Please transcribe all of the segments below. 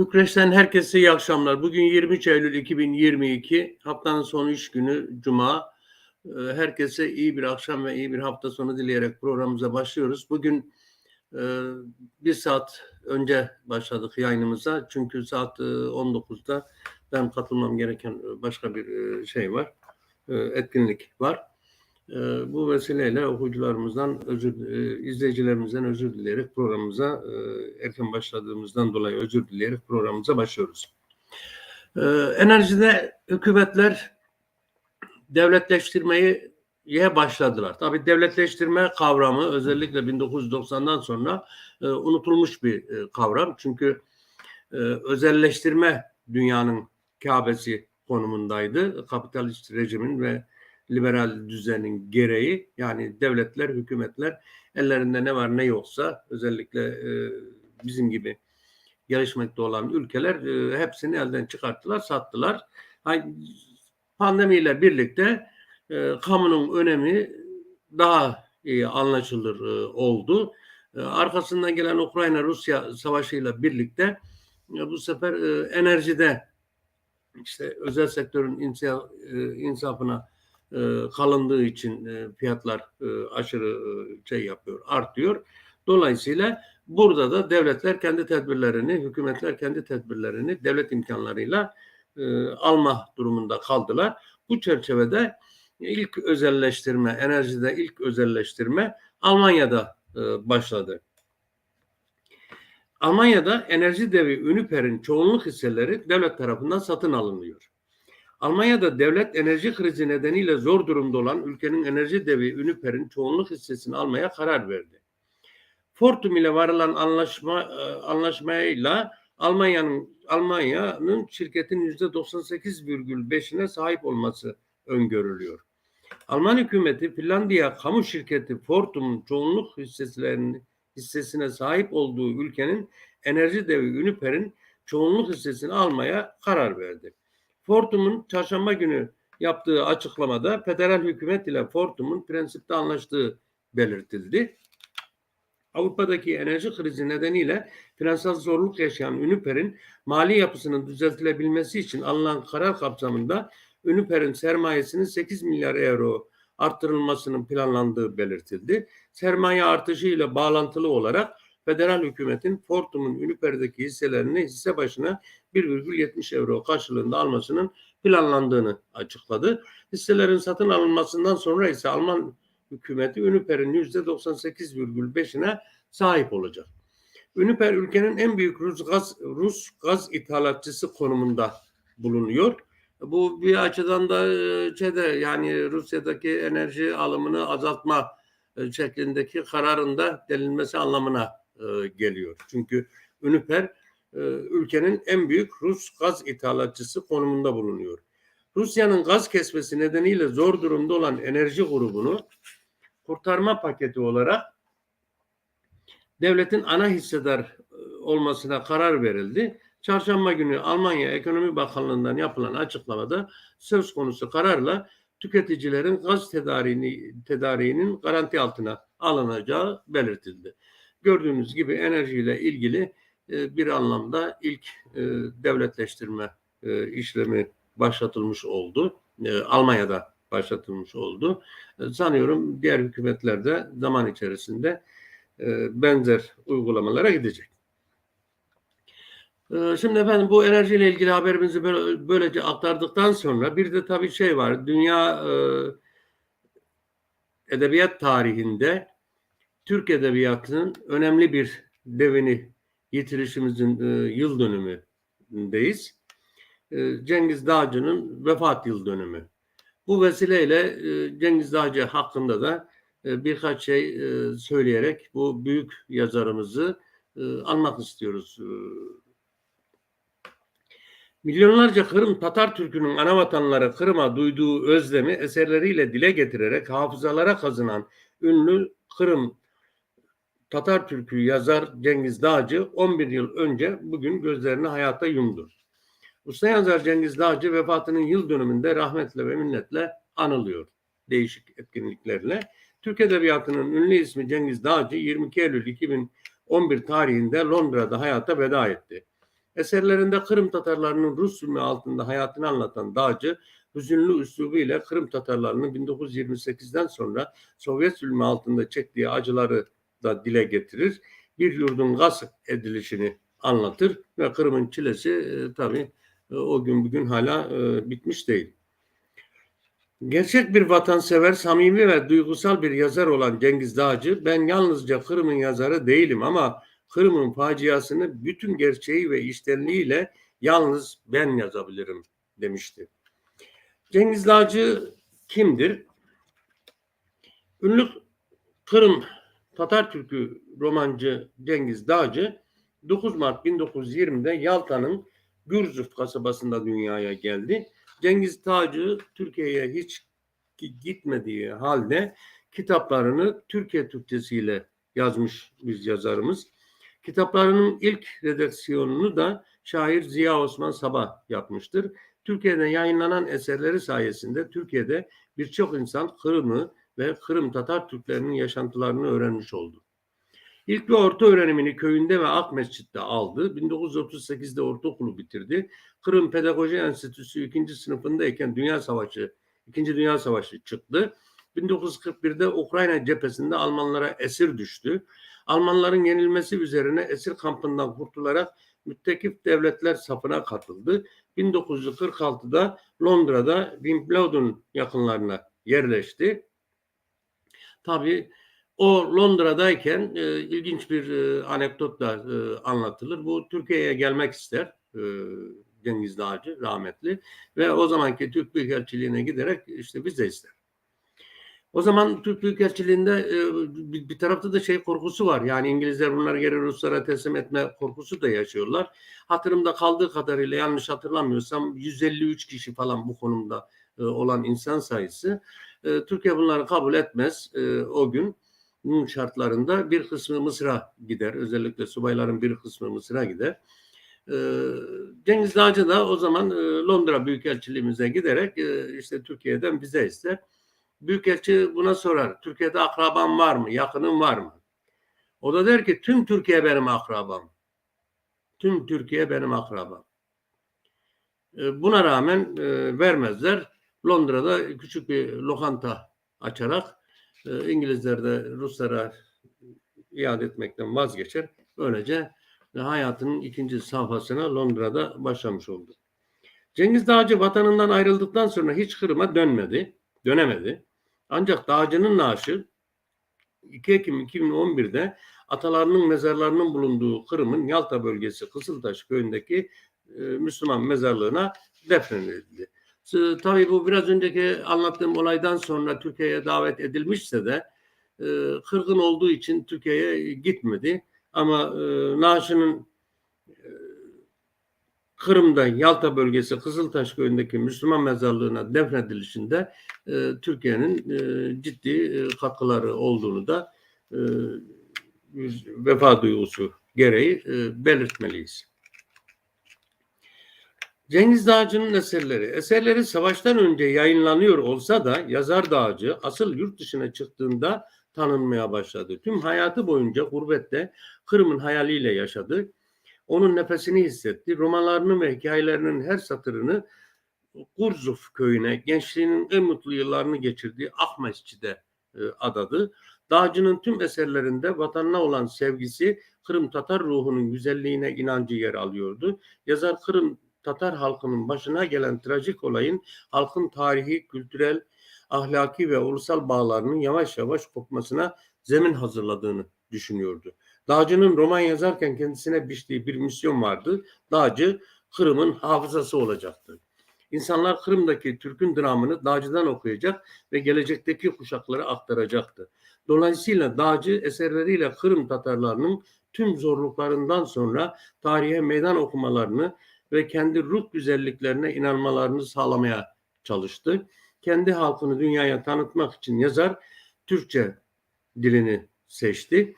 Bükreş'ten herkese iyi akşamlar. Bugün 23 Eylül 2022, haftanın son iş günü Cuma. Ee, Herkese iyi bir akşam ve iyi bir hafta sonu dileyerek programımıza başlıyoruz. Bugün e, bir saat önce başladık yayınımıza. Çünkü saat e, 19'da ben katılmam gereken e, başka bir e, şey var, e, etkinlik var. E, Bu vesileyle okuyucularımızdan, özür, e, izleyicilerimizden özür dileyerek programımıza e, erken başladığımızdan dolayı özür dileyerek programımıza başlıyoruz. E, Enerjide hükümetler devletleştirmeyi ye başladılar. Tabii devletleştirme kavramı özellikle 1990'dan sonra e, unutulmuş bir kavram. Çünkü özelleştirme dünyanın Kabe'si konumundaydı. Kapitalist rejimin ve liberal düzenin gereği yani devletler, hükümetler ellerinde ne var ne yoksa özellikle e, bizim gibi gelişmekte olan ülkeler e, hepsini elden çıkarttılar, sattılar. Hani pandemiyle birlikte e, kamunun önemi daha iyi anlaşılır e, oldu. E, arkasından gelen Ukrayna-Rusya savaşıyla birlikte e, bu sefer e, enerjide işte özel sektörün insa, e, insafına kalındığı için e, fiyatlar e, aşırı e, şey yapıyor, artıyor. Dolayısıyla burada da devletler kendi tedbirlerini, hükümetler kendi tedbirlerini devlet imkanlarıyla e, alma durumunda kaldılar. Bu çerçevede ilk özelleştirme, enerjide ilk özelleştirme Almanya'da e, başladı. Almanya'da enerji devi Uniper'in çoğunluk hisseleri devlet tarafından satın alınıyor. Almanya'da devlet enerji krizi nedeniyle zor durumda olan ülkenin enerji devi Uniper'in çoğunluk hissesini almaya karar verdi. Fortum ile varılan anlaşma e, anlaşmayla Almanya'nın Almanya'nın şirketin yüzde 98,5'ine sahip olması öngörülüyor. Alman hükümeti Finlandiya kamu şirketi Fortum'un çoğunluk hisseslerini hissesine sahip olduğu ülkenin enerji devi Uniper'in çoğunluk hissesini almaya karar verdi. Fortum'un çarşamba günü yaptığı açıklamada federal hükümet ile Fortum'un prensipte anlaştığı belirtildi. Avrupa'daki enerji krizi nedeniyle finansal zorluk yaşayan Uniper'in mali yapısının düzeltilebilmesi için alınan karar kapsamında Uniper'in sermayesinin 8 milyar euro arttırılmasının planlandığı belirtildi. Sermaye artışıyla bağlantılı olarak federal hükümetin Fortum'un Uniper'deki hisselerini hisse başına 1,70 euro karşılığında almasının planlandığını açıkladı. Hisselerin satın alınmasından sonra ise Alman hükümeti Uniper'in %98,5'ine sahip olacak. Uniper ülkenin en büyük Rus gaz, Rus gaz ithalatçısı konumunda bulunuyor. Bu bir açıdan da e, şeyde yani Rusya'daki enerji alımını azaltma e, şeklindeki kararında delinmesi anlamına e, geliyor. Çünkü Uniper ülkenin en büyük Rus gaz ithalatçısı konumunda bulunuyor. Rusya'nın gaz kesmesi nedeniyle zor durumda olan enerji grubunu kurtarma paketi olarak devletin ana hissedar olmasına karar verildi. Çarşamba günü Almanya Ekonomi Bakanlığı'ndan yapılan açıklamada söz konusu kararla tüketicilerin gaz tedariğini, tedariğinin garanti altına alınacağı belirtildi. Gördüğünüz gibi enerjiyle ilgili e, bir anlamda ilk e, devletleştirme e, işlemi başlatılmış oldu. Almanya'da başlatılmış oldu. Sanıyorum diğer hükümetler de zaman içerisinde benzer uygulamalara gidecek. Şimdi efendim bu enerjiyle ilgili haberimizi böyle, böylece aktardıktan sonra bir de tabii şey var. Dünya edebiyat tarihinde Türk edebiyatının önemli bir devini yitirişimizin e, yıl dönümündeyiz. E, Cengiz Dağcı'nın vefat yıl dönümü. Bu vesileyle e, Cengiz Dağcı hakkında da e, birkaç şey e, söyleyerek bu büyük yazarımızı e, anmak istiyoruz. E, Milyonlarca Kırım Tatar Türk'ünün ana vatanları Kırım'a duyduğu özlemi eserleriyle dile getirerek hafızalara kazınan ünlü Kırım Tatar Türk'ü yazar Cengiz Dağcı 11 yıl önce bugün gözlerini hayata yumdu. Usta yazar Cengiz Dağcı vefatının yıl dönümünde rahmetle ve minnetle anılıyor değişik etkinliklerle. Türk Edebiyatı'nın ünlü ismi Cengiz Dağcı 22 Eylül 2011 tarihinde Londra'da hayata veda etti. Eserlerinde Kırım Tatarlarının Rus zulmü altında hayatını anlatan Dağcı, hüzünlü üslubuyla Kırım Tatarlarının 1928'den sonra Sovyet zulmü altında çektiği acıları da dile getirir. Bir yurdun gasp edilişini anlatır ve Kırım'ın çilesi e, tabii e, o gün bugün hala e, bitmiş değil. Gerçek bir vatansever, samimi ve duygusal bir yazar olan Cengiz Dağcı, ben yalnızca Kırım'ın yazarı değilim ama Kırım'ın faciasını bütün gerçeği ve iştenliğiyle yalnız ben yazabilirim demişti. Cengiz Dağcı kimdir? Ünlü Kırım Tatar Türkü romancı Cengiz Dağcı 9 Mart 1920'de Yalta'nın Gürzuf kasabasında dünyaya geldi. Cengiz Dağcı Türkiye'ye hiç gitmediği halde kitaplarını Türkiye Türkçesiyle yazmış bir yazarımız. Kitaplarının ilk redaksiyonunu da şair Ziya Osman Sabah yapmıştır. Türkiye'de yayınlanan eserleri sayesinde Türkiye'de birçok insan Kırım'ı ve Kırım Tatar Türklerinin yaşantılarını öğrenmiş oldu. İlk ve orta öğrenimini köyünde ve Ak Mescid'de aldı. 1938'de ortaokulu bitirdi. Kırım Pedagoji Enstitüsü 2. sınıfındayken Dünya Savaşı, 2. Dünya Savaşı çıktı. 1941'de Ukrayna cephesinde Almanlara esir düştü. Almanların yenilmesi üzerine esir kampından kurtularak müttekif devletler safına katıldı. 1946'da Londra'da Wimbledon yakınlarına yerleşti. Tabii o Londra'dayken e, ilginç bir e, anekdot da e, anlatılır. Bu Türkiye'ye gelmek ister e, Cengiz Dağcı rahmetli ve o zamanki Türk Büyükelçiliğine giderek işte vize ister. O zaman Türk Büyükelçiliğinde e, bir, bir tarafta da şey korkusu var. Yani İngilizler bunları geri Ruslara teslim etme korkusu da yaşıyorlar. Hatırımda kaldığı kadarıyla yanlış hatırlamıyorsam 153 kişi falan bu konumda e, olan insan sayısı. E, Türkiye bunları kabul etmez e, o gün şartlarında bir kısmı Mısır'a gider. Özellikle subayların bir kısmı Mısır'a gider. Ee, Cengiz Dağcı da o zaman e, Londra Büyükelçiliğimize giderek e, işte Türkiye'den vize ister. Büyükelçi buna sorar. Türkiye'de akraban var mı? Yakının var mı? O da der ki tüm Türkiye benim akrabam. Tüm Türkiye benim akrabam. E, buna rağmen vermezler. Londra'da küçük bir lokanta açarak İngilizler de Ruslara iade etmekten vazgeçer. Böylece hayatının ikinci safhasına Londra'da başlamış oldu. Cengiz Dağcı vatanından ayrıldıktan sonra hiç Kırım'a dönmedi, dönemedi. Ancak Dağcı'nın naaşı 2 Ekim 2011'de atalarının mezarlarının bulunduğu Kırım'ın Yalta bölgesi Kızıltaş köyündeki e, Müslüman mezarlığına defnedildi. Tabii bu biraz önceki anlattığım olaydan sonra Türkiye'ye davet edilmişse de e, kırgın olduğu için Türkiye'ye gitmedi. Ama e, Naşı'nın e, Kırım'da Yalta bölgesi Kızıltaş köyündeki Müslüman mezarlığına defnedilişinde e, Türkiye'nin e, ciddi e, katkıları olduğunu da e, vefa duygusu gereği e, belirtmeliyiz. Cengiz Dağcı'nın eserleri. Eserleri savaştan önce yayınlanıyor olsa da yazar Dağcı asıl yurt dışına çıktığında tanınmaya başladı. Tüm hayatı boyunca gurbette Kırım'ın hayaliyle yaşadı. Onun nefesini hissetti. Romanlarının ve hikayelerinin her satırını Gurzuf köyüne gençliğinin en mutlu yıllarını geçirdiği Ahmesçi'de e, adadı. Dağcı'nın tüm eserlerinde vatanına olan sevgisi Kırım Tatar ruhunun güzelliğine inancı yer alıyordu. Yazar Kırım Tatar halkının başına gelen trajik olayın halkın tarihi, kültürel, ahlaki ve ulusal bağlarının yavaş yavaş kopmasına zemin hazırladığını düşünüyordu. Dağcı'nın roman yazarken kendisine biçtiği bir misyon vardı. Dağcı Kırım'ın hafızası olacaktı. İnsanlar Kırım'daki Türk'ün dramını Dağcı'dan okuyacak ve gelecekteki kuşaklara aktaracaktı. Dolayısıyla Dağcı eserleriyle Kırım Tatarlarının tüm zorluklarından sonra tarihe meydan okumalarını ve kendi ruh güzelliklerine inanmalarını sağlamaya çalıştı. Kendi halkını dünyaya tanıtmak için yazar Türkçe dilini seçti.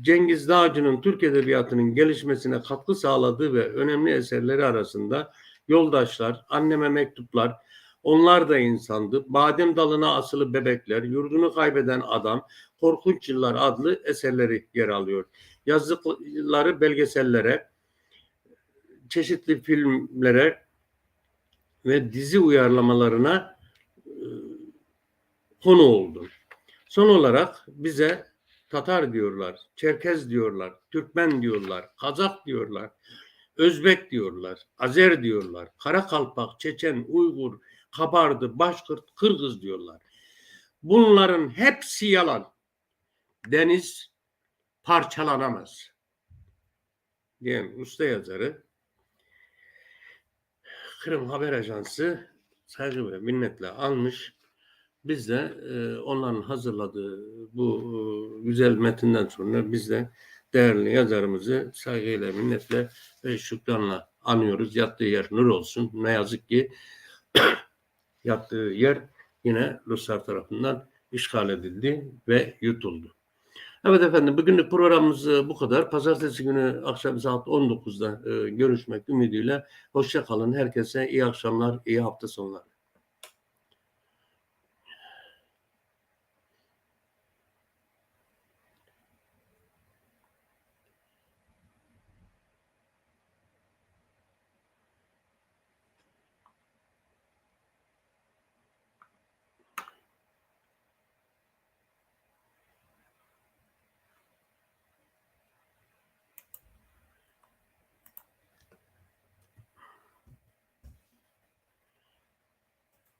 Cengiz Dağcı'nın Türk Edebiyatı'nın gelişmesine katkı sağladığı ve önemli eserleri arasında Yoldaşlar, Anneme Mektuplar, Onlar da insandı, Badem Dalına Asılı Bebekler, Yurdunu Kaybeden Adam, Korkunç Yıllar adlı eserleri yer alıyor. Yazdıkları belgesellere, çeşitli filmlere ve dizi uyarlamalarına e, konu oldu. Son olarak bize Tatar diyorlar, Çerkez diyorlar, Türkmen diyorlar, Kazak diyorlar, Özbek diyorlar, Azer diyorlar, Karakalpak, Çeçen, Uygur, Kabardı, Başkırt, Kırgız diyorlar. Bunların hepsi yalan. Deniz parçalanamaz. Diyen usta yazarı Kırım Haber Ajansı saygı ve minnetle almış. Biz de e, onların hazırladığı bu e, güzel metinden sonra biz de değerli yazarımızı saygıyla, minnetle ve şükranla anıyoruz. Yattığı yer nur olsun. Ne yazık ki yattığı yer yine Ruslar tarafından işgal edildi ve yutuldu. Evet efendim bugünlük programımız e, bu kadar. Pazartesi günü akşam saat 19'da e, görüşmek ümidiyle. Hoşça kalın. Herkese iyi akşamlar, iyi hafta sonları.